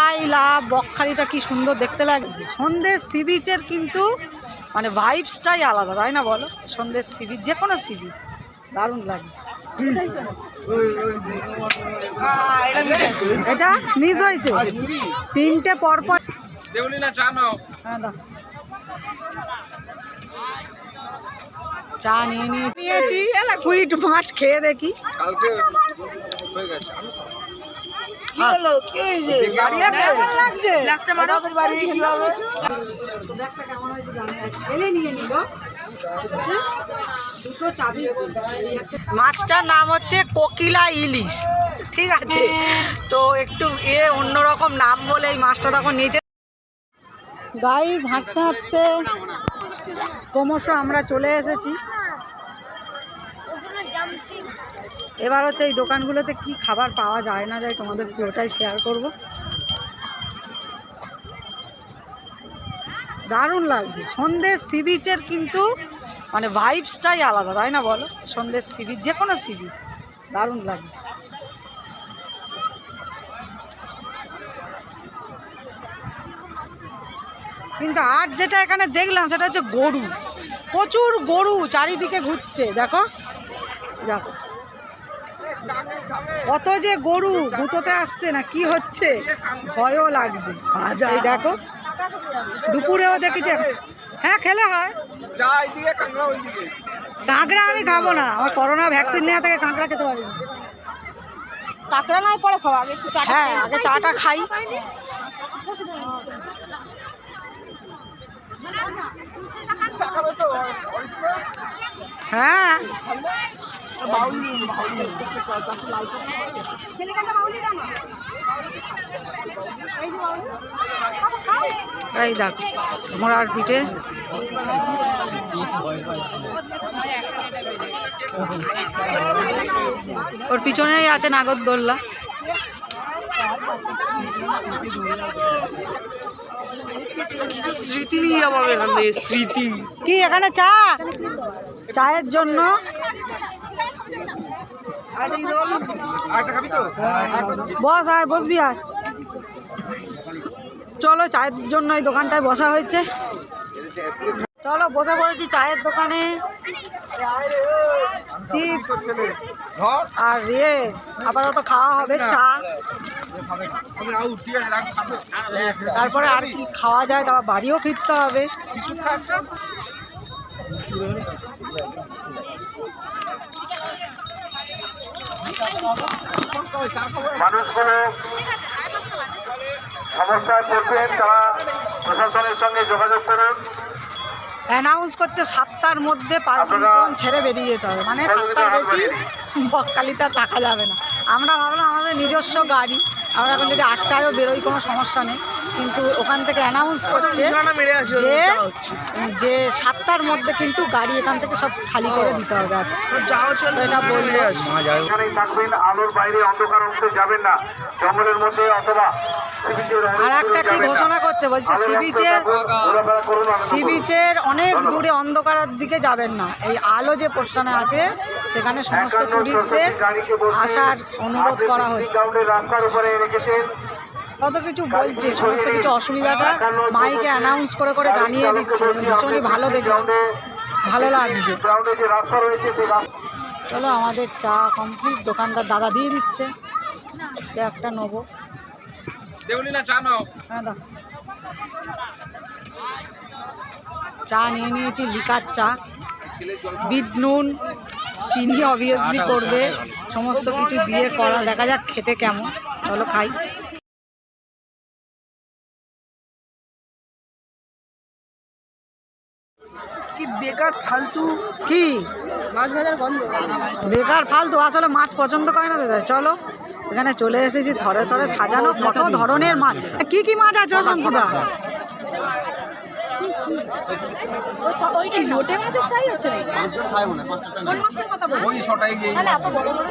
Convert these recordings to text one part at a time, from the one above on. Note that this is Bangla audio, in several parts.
আই লাভ বকখালিটা কি সুন্দর দেখতে লাগছে সন্ধ্যের সি বিচের কিন্তু মানে ভাইবসটাই আলাদা তাই না বলো? সন্ধ্যের সি বিচ যে কোনো সি বিচ দারুণ লাগছে এটা মিস হয়েছে। তিনটে পরপর চা হ্যাঁ চা নিয়ে নিয়ে নিয়েছি সুইট মাছ খেয়ে দেখি। কালকে হয়ে গেছে। কি হলো? কি হয়েছে? বাড়িটা কেমন লাগছে? ওদের বাড়ি কি হবে? ব্যাগটা কেমন হয়েছে জানি না। ছেলে নিয়ে নিল। দুটো চাবি মাছটার নাম হচ্ছে কোকিলা ইলিশ। ঠিক আছে? তো একটু এ অন্যরকম নাম বলে এই মাছটা তখন নিচে গাইজ হাঁটতে হাঁটতে ক্রমশ আমরা চলে এসেছি। এবার হচ্ছে এই দোকানগুলোতে কি খাবার পাওয়া যায় না যায় তোমাদের পুরোটাই শেয়ার করব। দারুণ লাগছে। সন্ধ্যের সি বিচের কিন্তু মানে ভাইবসটাই আলাদা, তাই না বলো? সন্ধ্যের সি বিচ যে কোনো সি বিচ দারুণ লাগছে। কিন্তু আর যেটা এখানে দেখলাম, সেটা হচ্ছে গরু। প্রচুর গরু চারিদিকে ঘুরছে, দেখো? দেখো। কত যে গরু গুঁতোতে আসছে না কি হচ্ছে? ভয়ও লাগছে। এই দেখো দুপুরেও দেখেছি হ্যাঁ খেলে হয়। কাঁকড়া আমি খাব না। আমার করোনা ভ্যাকসিন নেওয়া থেকে কাঁকড়া খেতে পারি কাঁকড়া নাই পরে খাওয়া আগে হ্যাঁ আগে চাটা খাই। চা খাবে তো? হ্যাঁ। এই দেখ মোড়ার পিঠে। ওর পিছনেই আছে নাগরদোল্লা। স্মৃতি নিয়ে যাব এখান থেকে স্মৃতি। কি এখানে চা? চায়ের জন্য? বস আয়, বসবি আয়। চলো চায়ের জন্য এই দোকানটায় বসা হয়েছে। চলো, বসে পড়েছি চায়ের দোকানে। চিপস আর ইয়ে আপাতত খাওয়া হবে, চা। তারপরে আর কি খাওয়া যায়, তারপর বাড়িও ফিরতে হবে। মানুষগুলো সমস্যায় পড়বেন তারা প্রশাসনের সঙ্গে যোগাযোগ করুন। অ্যানাউন্স করতে সাতটার মধ্যে পারমিশন ছেড়ে বেরিয়ে যেতে হবে। মানে সাতটার বেশি বকখালিতে আর থাকা যাবে না। আমরা ভাবলাম আমাদের নিজস্ব গাড়ি। আমরা এখন যদি আটটায়ও বেরোই কোনো সমস্যা নেই। কিন্তু ওখান থেকে অ্যানাউন্স করছে যে যে সাতটার মধ্যে কিন্তু গাড়ি এখান থেকে সব খালি করে দিতে হবে আজকে। এটা বলল থাকবেন আলোর বাইরে অন্ধকার অংশে যাবেন না। জঙ্গলের মধ্যে অথবা আর একটা কি ঘোষণা করছে? বলছে সি আলোর বিচের অংশে থাকুন, ঘোরাফেরা করুন, আনন্দ সি বিচের অনেক দূরে অন্ধকারের দিকে যাবেন না। এই আলো যে পোস্টানে আছে সেখানে সমস্ত টুরিস্টদের বসিয়ে আসার অনুরোধ করা হচ্ছে। রাস্তার উপরে রেখেছেন। কত কিছু বলছে সমস্ত কিছু অসুবিধাটা মাইকে অ্যানাউন্স করে করে জানিয়ে দিচ্ছে। ভীষণই ভালো দেখলাম। ভালো লাগছে। চলো আমাদের চা কমপ্লিট দোকানদার দাদা দিয়ে দিচ্ছে। একটা নেব। হ্যাঁ চা নিয়ে নিয়েছি লিকার চা। বিট নুন চিনি অবভিয়াসলি করবে সমস্ত কিছু দিয়ে করা দেখা যাক খেতে কেমন। চলো খাই। বেকার ফালতু কি? মাছ ভাজার গন্ধ। বেকার ফালতু আসলে মাছ পছন্দ করে না দাদা। চলো এখানে চলে এসেছি ধরে ধরে সাজানো কত ধরনের মাছ। কি কি মাছ আছে ও সন্তুদা? ওই কি লোটে মাছ ফ্রাই হচ্ছে নাকি? কোন মাছটার কথা বলছো? ওই ছটাই যে তাহলে এত বড় বড়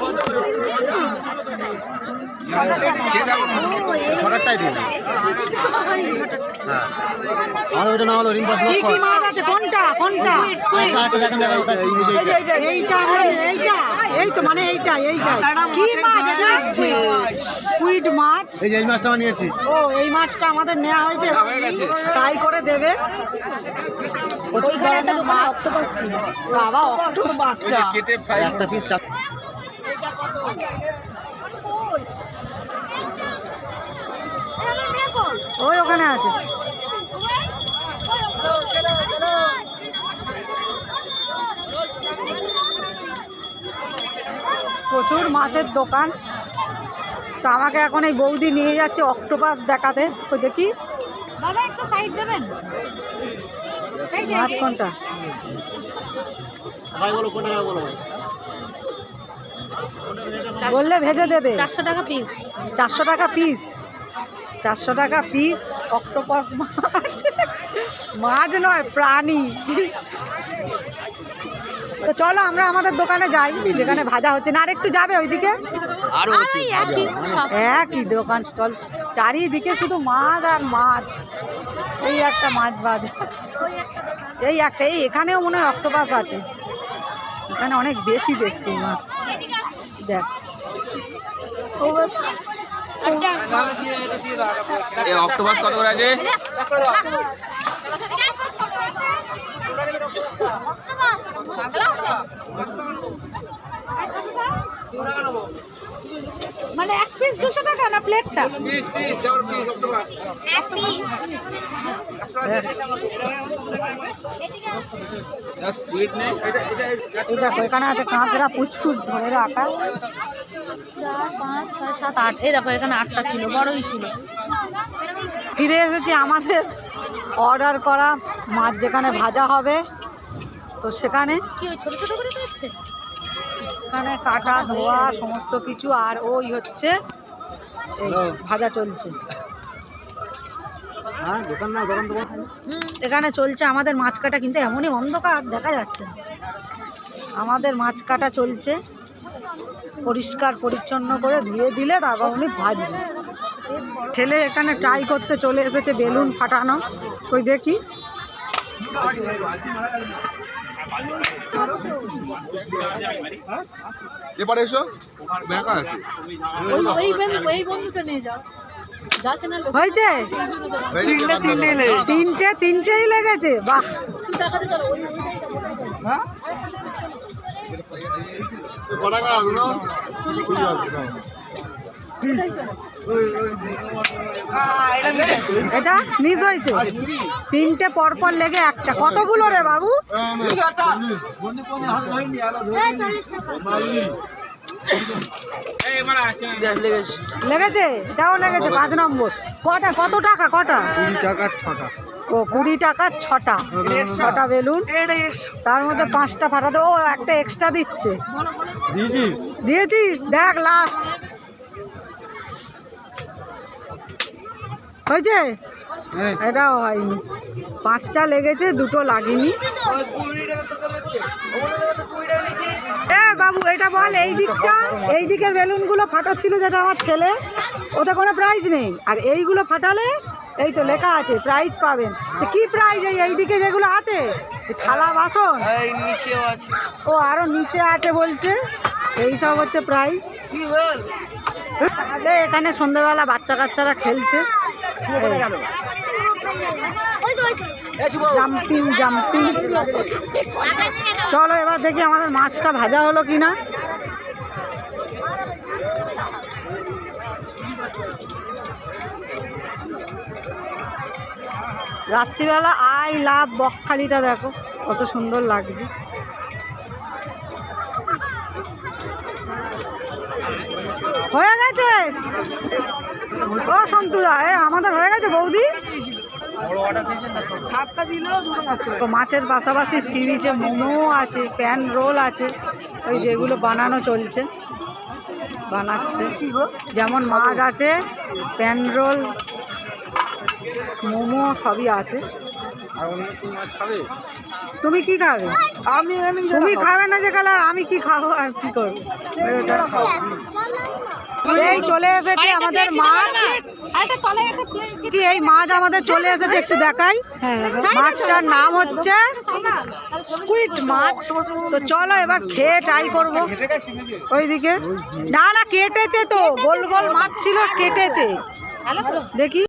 খেয়ে দেখো না। ছটারটাই দিন। হ্যাঁ। আর ওইটা না হলো রিং পাস কি কি মাছ আছে? কোনটা? কোনটা? এইটা এইটা। এই তো মানে এইটা এইটা। কি মাছ? এটা স্কুইড মাছ। এই যে এই মাছটা নিয়েছি। ও এই মাছটা আমাদের নেওয়া হয়েছে। হ্যাঁ, হয়ে গেছে। ফ্রাই করে দেবে। ওইখানে একটা মাছ বাবা অক্টোপাস বাচ্চা একটা পিস ওই ওখানে আছে। প্রচুর মাছের দোকান। তো আমাকে এখন এই বৌদি নিয়ে যাচ্ছে অক্টোপাস দেখাতে। ওই দেখি। দাদা একটু সাইড দেবেন? মাছ কোনটা? ভাই বলো কোনটা নেবে বলো? বললে ভেজে দেবে। চারশো টাকা পিস চারশো টাকা পিস চারশো টাকা পিস অক্টোপাস মাছ। মাছ নয় প্রাণী। তো চলো আমরা আমাদের দোকানে যাই যেখানে ভাজা হচ্ছে। না আর একটু যাবে ওইদিকে? একই দোকান স্টল। চারিদিকে শুধু মাছ আর মাছ। এই একটা মাছ বাজার এই একটা এই এখানেও মনে হয় অক্টোপাস আছে। এখানে অনেক বেশি দেখছি এই মাছ। দেখ। এই অক্টোপাস কত করে আছে? মানে এক পিস দুশো টাকা না প্লেটটা পিস পিস যেমন পিস অক্টোপাস জাস্ট স্পিড নেই এটা এটা এই দেখো এখানে আছে কাঁকড়া প্রচুর ধরে রাখা। চার পাঁচ ছয় সাত আট এই দেখো এখানে আটটা ছিল বড়ই ছিল। ফিরে এসেছি আমাদের অর্ডার করা মাছ যেখানে ভাজা হবে তো সেখানে কি ওই ছোট ছোট করে এখানে কাটা ধোয়া সমস্ত কিছু আর ওই হচ্ছে ভাজা চলছে। হ্যাঁ এখানে চলছে। আমাদের মাছ কাটা কিন্তু এমনই অন্ধকার দেখা যাচ্ছে আমাদের মাছ কাটা চলছে। পরিষ্কার পরিচ্ছন্ন করে ধুয়ে দিলে তারপর উনি ভাজবে। ঠেলে এখানে ট্রাই করতে চলে এসেছে বেলুন ফাটানো। ওই দেখি। এবারে এসো বেকা আছে। ওই ওই বন্ধুটা নিয়ে যাও। যাতে না লোক হয়েছে? তিনটে তিনটে তিনটে তিনটেই লেগেছে বাহ। টাকাতে এটা মিস হয়েছে। তিনটে পরপর লেগে একটা। কতগুলো রে বাবু? লেগেছে? এটাও লেগেছে পাঁচ নম্বর। কটা? কত টাকা? কটা? কুড়ি টাকার ছটা ও কুড়ি টাকার ছটা। ছটা বেলুন। তার মধ্যে পাঁচটা ফাটাতে ও একটা এক্সট্রা দিচ্ছে। দিয়েছিস? দিয়েছিস? দেখ লাস্ট হয়েছে? হ্যাঁ। এটাও হয়নি। পাঁচটা লেগেছে দুটো লাগেনি। এ বাবু এটা বল এই দিকটা এই দিকের বেলুনগুলো ফাটাচ্ছিল যেটা আমার ছেলে। ওতে কোনো প্রাইজ নেই। আর এইগুলো ফাটালে এই তো লেখা আছে প্রাইজ পাবেন। সে কি প্রাইজ এই এই দিকে যেগুলো আছে? থালা বাসন? ও আরও নিচে আছে বলছে। এই সব হচ্ছে প্রাইজ এখানে সন্ধ্যেবেলা বাচ্চা কাচ্চারা খেলছে। Jumping jumping. চলো, এবার দেখি আমাদের মাছটা ভাজা হলো কি না রাত্রিবেলা, আই লাভ বকখালিটা দেখো, কত সুন্দর লাগছে। হয়ে গেছে? ও সন্তুদা এ আমাদের হয়ে গেছে বৌদি। তো মাছের পাশাপাশি সি বিচে মোমো আছে প্যান রোল আছে ওই যেগুলো বানানো চলছে বানাচ্ছে। যেমন মাছ আছে প্যান রোল মোমো সবই আছে। তুমি কি খাবে? আমি তুমি খাবে। না যে কালার আমি কি খাব আর কি করব? এই চলে এসেছে আমাদের মাছ। কি এই মাছ আমাদের চলে এসেছে একটু দেখাই। মাছটার নাম হচ্ছে মাছ। তো চলো এবার খেয়ে ট্রাই করব। ওইদিকে। না না কেটেছে তো। গোল গোল মাছ ছিল কেটেছে। দেখি।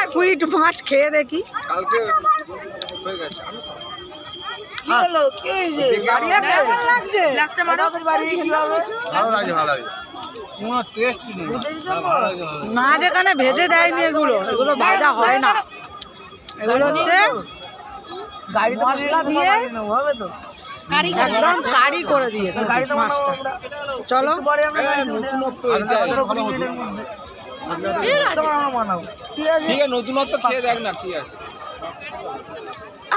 স্কুইড মাছ খেয়ে দেখি। হয়ে ভালো লাগে ভালো লাগে মাছ এখানে ভেজে দেয়নি এগুলো এগুলো ভাজা হয় না। এগুলো হচ্ছে মশলা দিয়ে কারি একদম কারি করে দিয়েছে মাছটা। চলো। ঠিক আছে নতুনত্ব খেয়ে দেখ না ঠিক আছে।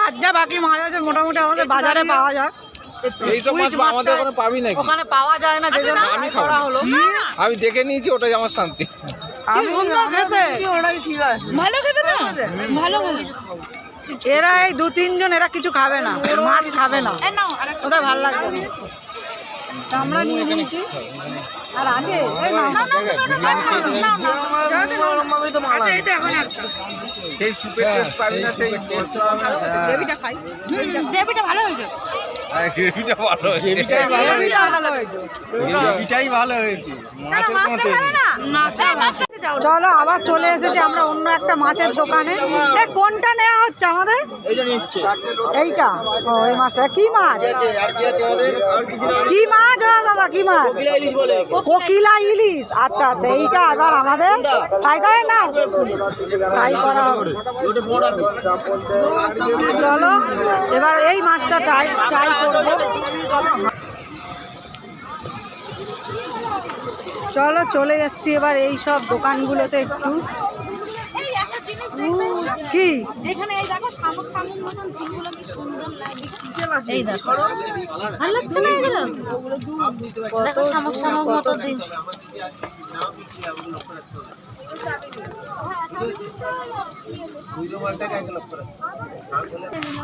আর যা বাকি মাছ আছে মোটামুটি আমাদের বাজারে পাওয়া যায়। এইসব মাছ Squid আমাদের ওখানে পাবি নাকি? ওখানে পাওয়া যায় না যে আমি করা হলো। আমি দেখে নিয়েছি ওটাই আমার শান্তি। কি সুন্দর খেতে? ভালো খেতে না? ভালো ভালো এরা এই দু তিনজন এরা কিছু খাবে না মাছ খাবে না। ওদের ভালো লাগবে না। আমরা নিয়ে নিয়েছি আর আছে সেই সুপের টেস্ট পাবি না সেই গ্রেভিটা খাই গ্রেভিটা ভালো হয়েছে গ্রেভিটা ভালো হয়েছে ভালো হয়েছে ভালো মাছের যাও চলো আবার চলে এসেছি আমরা অন্য একটা মাছের দোকানে। কোনটা নেওয়া হচ্ছে আমাদের? এইটা ও এই মাছটা। কি মাছ? কি আছে আমাদের? আর কিছু না। কি মাছ দাদা কি মাছ? কোকিলা ইলিশ আচ্ছা আচ্ছা এইটা এবার আমাদের ফ্রাই করে না ফ্রাই করা হবে। চলো এবার এই মাছটা ট্রাই ট্রাই করব। চলো চলে এসছি এবার এই সব দোকানগুলোতে একটু। এই একটা জিনিস দেখবে কি? এখানে এই দেখো শামুক শামুক মতন ফুলগুলো কি সুন্দর লাগছে এই দেখো। ভালো লাগছে না এগুলো? দেখো শামুক শামুক মতো দিন।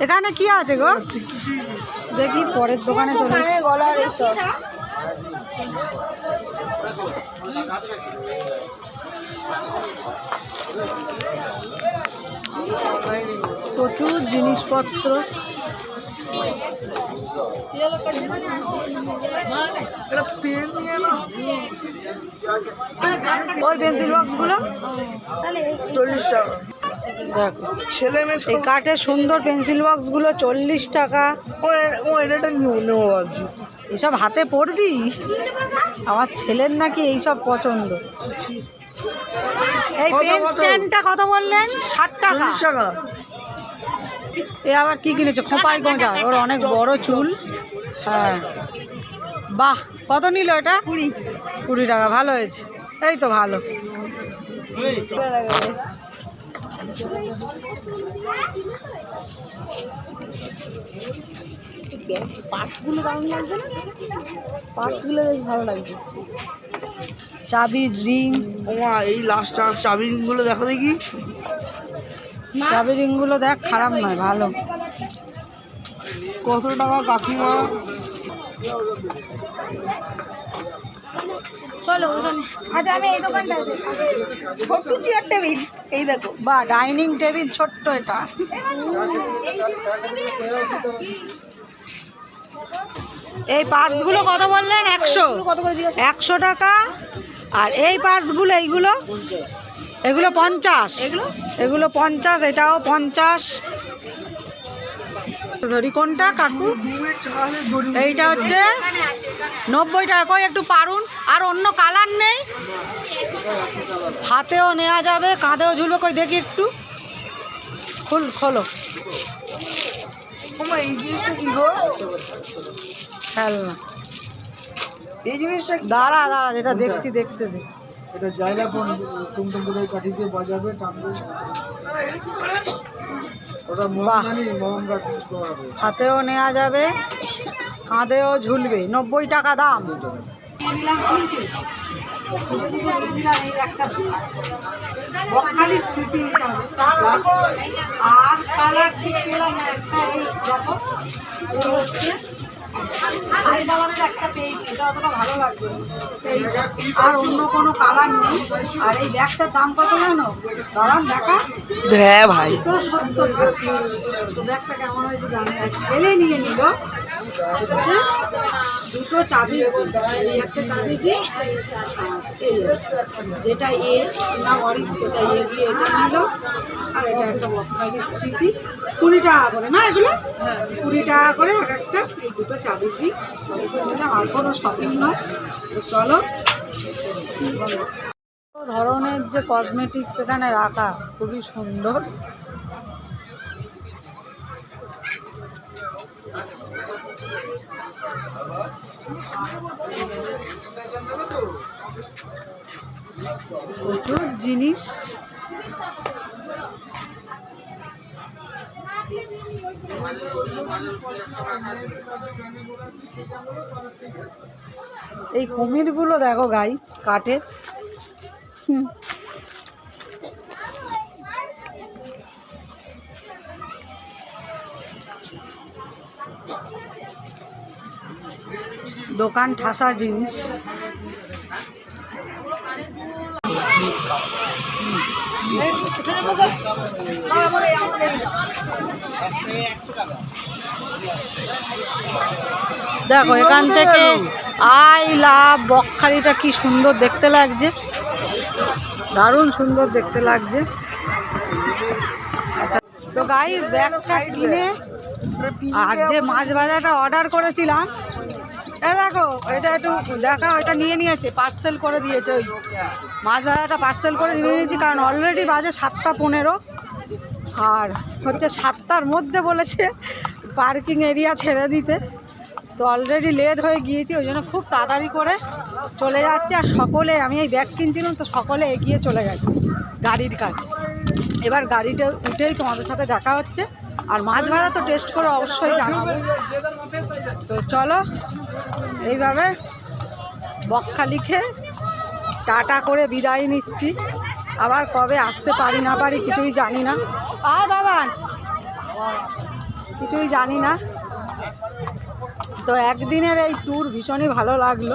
এখানে কি আছে গো? দেখি পরের দোকানে চলে গলার এসব প্রচুর জিনিসপত্র। ওই পেন্সিল বক্সগুলো চল্লিশ টাকা। দেখো। ছেলে মেয়ে এই কাঠের সুন্দর পেন্সিল বক্সগুলো চল্লিশ টাকা। ও এটা নেব ভাবছি। এসব হাতে পড়বি? আমার ছেলের নাকি এইসব পছন্দ। এই পেন স্ট্যান্ডটা কত? বললেন? ষাট টাকা। এ আবার কি কিনেছে? খোঁপাই গোঁজা। ওর অনেক বড় চুল। হ্যাঁ। বাহ কত নিল এটা? কুড়ি। কুড়ি টাকা ভালো হয়েছে। এই তো ভালো। পার্টসগুলো দারুণ লাগছে না? পার্টসগুলো বেশ ভালো চাবির রিং। এই লাস্ট চাবি গুলো দেখো দেখি। চাবি রিংগুলো দেখ খারাপ নয় ভালো। কত টাকা কাকিমা? চলো ওখানে। আচ্ছা আমি এই দোকানটায় ছোট্ট চেয়ার টেবিল এই দেখো বা ডাইনিং টেবিল ছোট্ট এটা। এই পার্টসগুলো কত বললেন? একশো। একশো টাকা। আর এই পার্টসগুলো এইগুলো? এগুলো পঞ্চাশ। এগুলো পঞ্চাশ এটাও পঞ্চাশ। ধরি কোনটা কাকু? এইটা হচ্ছে নব্বই টাকা। কই একটু পারুন। আর অন্য কালার নেই? হাতেও নেওয়া যাবে কাঁধেও ঝুলবে। কই দেখি একটু। খুল খোলো। খেলনা। এই জিনিসটা দাঁড়া দাঁড়া যেটা দেখছি দেখতে দে। এটা জায়গা টুমটুম করে কাঠি দিয়ে বাজাবে টানবে। হাতেও নেওয়া যাবে কাঁধেও ঝুলবে। নব্বই টাকা দাম। আর কালার ঠিক পেলাম একটা এই দেখো এই হচ্ছে হায়দ্রাবাদের একটা পেয়েছি এটা অতটা ভালো লাগবে আর অন্য কোনো কালার নেই। আর এই ব্যাগটার দাম কত জানো? দাঁড়ান দেখা। হ্যাঁ ভাই। তো সত্তর। তো ব্যাগটা কেমন হয়েছে জানি ছেলে নিয়ে নিল। দুটো চাবি, এই একটা চাবি যেটা এ, না অরিক যেটা এ দিয়ে নিল, আর এটা একটা বকখালির স্মৃতি। কুড়ি টাকা করে, না এগুলো? কুড়ি টাকা করে এক একটা, এই দুটো চাবি দিই আর কোনো শপিং নয়। চলো, ধরনের যে কসমেটিক্স এখানে রাখা, খুবই সুন্দর। প্রচুর জিনিস। এই কুমিরগুলো দেখো গাইস কাঠের। হুম। দোকান ঠাসার জিনিস। দেখো, এখান থেকে আই লাভ বকখালিটা কি সুন্দর দেখতে লাগছে। দারুণ সুন্দর দেখতে লাগছে। তো গাইস ব্যাগ ফ্যাগ কিনে আর যে মাছ ভাজাটা অর্ডার করেছিলাম এ দেখো, এটা একটু দেখা এটা নিয়ে নিয়েছে পার্সেল করে দিয়েছে ওই মাছ ভাজাটা পার্সেল করে নিয়ে নিয়েছি, কারণ অলরেডি বাজে সাতটা পনেরো। আর হচ্ছে সাতটার মধ্যে বলেছে পার্কিং এরিয়া ছেড়ে দিতে। তো অলরেডি লেট হয়ে গিয়েছি, ওই জন্য খুব তাড়াতাড়ি করে চলে যাচ্ছে। আর সকলে, আমি এই ব্যাগ কিনছিলাম, তো সকলে এগিয়ে চলে গেছে গাড়ির কাছে। এবার গাড়িটা উঠেই তোমাদের সাথে দেখা হচ্ছে। আর মাছ ভাজা তো টেস্ট করে অবশ্যই জানাব। তো চলো, এইভাবে বকখালি খেয়ে টাটা করে বিদায় নিচ্ছি। আবার কবে আসতে পারি না পারি কিছুই জানি না। আ বাবান। কিছুই জানি না। তো একদিনের এই ট্যুর ভীষণই ভালো লাগল।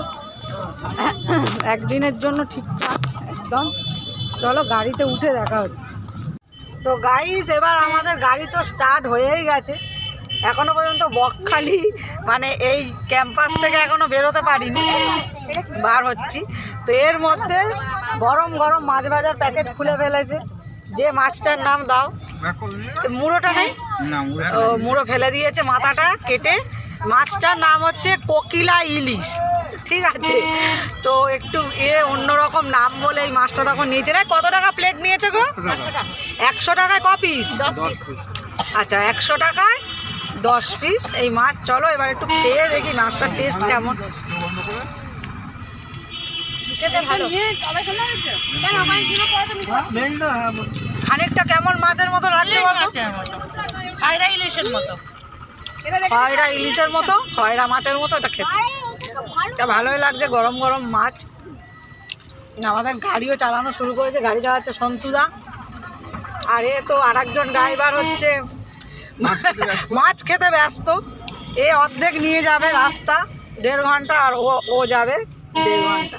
একদিনের জন্য ঠিকঠাক, একদম। চলো গাড়িতে উঠে দেখা হচ্ছে। তো গাইস এবার আমাদের গাড়ি তো স্টার্ট হয়েই গেছে। এখনও পর্যন্ত বকখালি মানে এই ক্যাম্পাস থেকে এখনও বেরোতে পারিনি বার হচ্ছি। তো এর মধ্যে গরম গরম মাছ ভাজার প্যাকেট খুলে ফেলেছে। যে মাছটার নাম দাও। মুড়োটা নেই। মুড়ো ফেলে দিয়েছে মাথাটা কেটে। মাছটার নাম হচ্ছে কোকিলা ইলিশ। ঠিক আছে? তো একটু এ অন্যরকম নাম বলে এই মাছটা তখন নিয়েছে। না কত টাকা প্লেট নিয়েছে গো? একশো টাকায় ক পিস আচ্ছা একশো টাকায় দশ পিস এই মাছ চলো এবার একটু খেয়ে দেখি মাছটার টেস্ট কেমন। খানিকটা কেমন মাছের মতো লাগছে বলতো? খায়রা ইলিশের মতো। খয়রা ইলিশের মতো? খয়রা মাছের মতো? এটা খেতে। এটা ভালোই লাগছে গরম গরম মাছ। আমাদের গাড়িও চালানো শুরু করেছে গাড়ি চালাচ্ছে সন্তুদা। আর এ তো আর একজন ড্রাইভার হচ্ছে মাছ খেতে ব্যস্ত। এ অর্ধেক নিয়ে যাবে রাস্তা দেড় ঘণ্টা আর ও ও যাবে দেড় ঘণ্টা।